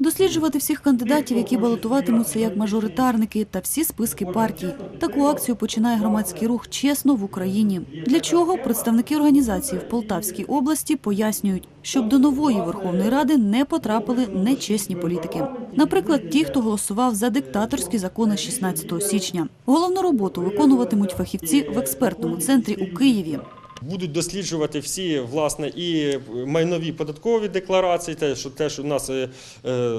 Досліджувати всіх кандидатів, які балотуватимуться як мажоритарники, та всі списки партій. Таку акцію починає громадський рух чесно в Україні. Для чого представники організації в Полтавській області пояснюють, щоб до нової Верховної Ради не потрапили нечесні політики. Наприклад, ті, хто голосував за диктаторські закони 16 січня. Головну роботу виконуватимуть фахівці в експертному центрі у Києві. Будуть досліджувати всі власне і майнові податкові декларації, те, що теж у нас е, е,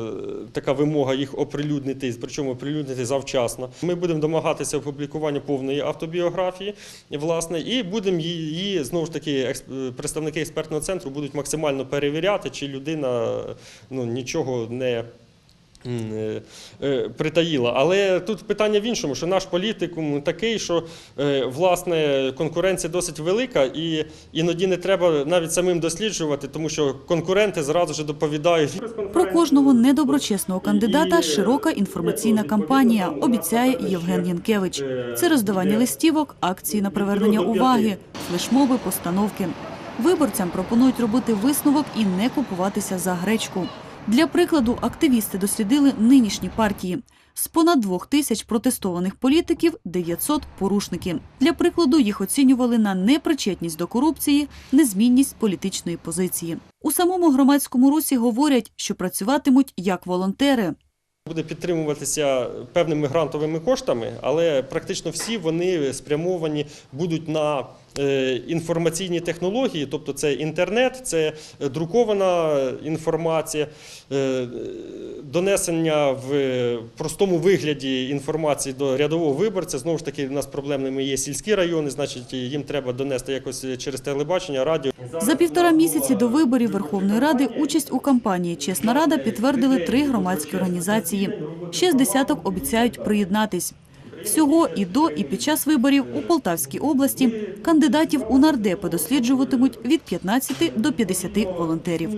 така вимога їх оприлюднити, причому оприлюднити завчасно. Ми будемо домагатися опублікування повної автобіографії, власне, і будемо її знову ж таки представники експертного центру будуть максимально перевіряти, чи людина ну нічого не. Е, е, Притаїла, але тут питання в іншому, що наш політикум такий, що е, власне конкуренція досить велика, і іноді не треба навіть самим досліджувати, тому що конкуренти зразу ж доповідають. Про кожного недоброчесного кандидата широка інформаційна кампанія, обіцяє Євген Янкевич. Це роздавання листівок, акції на привернення уваги, флешмоби, постановки. Виборцям пропонують робити висновок і не купуватися за гречку. Для прикладу, активісти дослідили нинішні партії. З понад двох тисяч протестованих політиків 900 – порушники. Для прикладу їх оцінювали на непричетність до корупції, незмінність політичної позиції. У самому громадському русі говорять, що працюватимуть як волонтери. Буде підтримуватися певними грантовими коштами, але практично всі вони спрямовані будуть на е, інформаційні технології, тобто це інтернет, це друкована інформація, е, донесення в простому вигляді інформації до рядового виборця. Знову ж таки, у нас проблемними є сільські райони, значить їм треба донести якось через телебачення, радіо. За півтора місяці до виборів Верховної Ради участь у кампанії Чесна Рада підтвердили три громадські організації. Ще з десяток обіцяють приєднатись. Всього і до, і під час виборів у Полтавській області кандидатів у нардепи досліджуватимуть від 15 до 50 волонтерів.